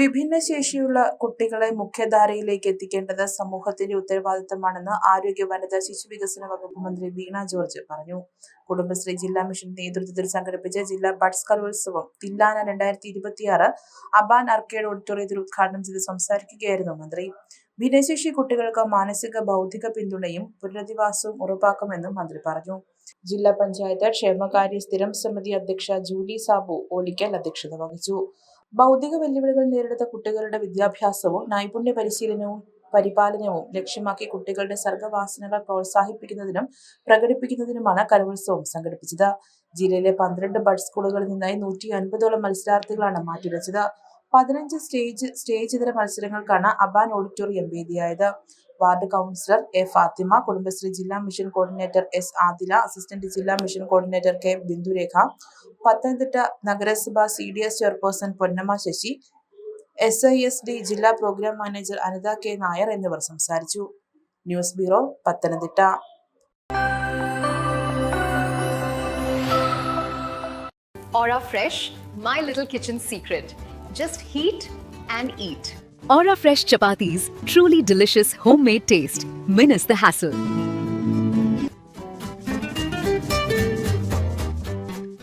വിഭിന്നശേഷിയുള്ള കുട്ടികളെ മുഖ്യധാരയിലേക്ക് എത്തിക്കേണ്ടത് സമൂഹത്തിന്റെ ഉത്തരവാദിത്തമാണെന്ന് ആരോഗ്യ വനിതാ ശിശു വികസന വകുപ്പ് മന്ത്രി വീണ ജോർജ് പറഞ്ഞു. കുടുംബശ്രീ ജില്ലാ മിഷൻ നേതൃത്വത്തിൽ സംഘടിപ്പിച്ച ജില്ലാ ബഡ്സ് കലോത്സവം തില്ലാന രണ്ടായിരത്തി ഇരുപത്തിയാറ് അബാൻ അർക്കേഡ് ഓഡിറ്റോറിയത്തിൽ ഉദ്ഘാടനം ചെയ്ത് സംസാരിക്കുകയായിരുന്നു മന്ത്രി. ഭിന്നശേഷി കുട്ടികൾക്ക് മാനസിക ബൗദ്ധിക പിന്തുണയും പുനരധിവാസവും ഉറപ്പാക്കുമെന്നും മന്ത്രി പറഞ്ഞു. ജില്ലാ പഞ്ചായത്ത് ക്ഷേമകാര്യ സ്ഥിരം സമിതി അധ്യക്ഷ ജൂലി സാബു ഓലിക്കൽ അധ്യക്ഷത വഹിച്ചു. ഭൗതിക വെല്ലുവിളികൾ നേരിടുന്ന കുട്ടികളുടെ വിദ്യാഭ്യാസവും നൈപുണ്യ പരിശീലനവും പരിപാലനവും ലക്ഷ്യമാക്കി കുട്ടികളുടെ സർഗവാസനകൾ പ്രോത്സാഹിപ്പിക്കുന്നതിനും പ്രകടിപ്പിക്കുന്നതിനുമാണ് കലോത്സവം സംഘടിപ്പിച്ചത്. ജില്ലയിലെ പന്ത്രണ്ട് ബഡ് സ്കൂളുകളിൽ നിന്നായി നൂറ്റി അൻപതോളം മത്സരാർത്ഥികളാണ് മാറ്റിവെച്ചത്. പതിനഞ്ച് സ്റ്റേജ് സ്റ്റേജ് ഇതര മത്സരങ്ങൾക്കാണ് Aban auditorium വേദിയായത്. Ward councillor A Fathima Kudumbashree ജില്ലാ mission coordinator S Adila assistant ജില്ലാ mission coordinator K Bindurekha Pathanamthitta നഗരസഭ C D S chairperson Ponnamma Sasi S I S D ജില്ലാ programme manager Anitha K Nair എന്നിവർ സംസാരിച്ചു news bureau Pathanamthitta Aura Fresh, my little kitchen secret. Just heat and eat. Aura Fresh chapatis, truly delicious homemade taste. Minus the hassle.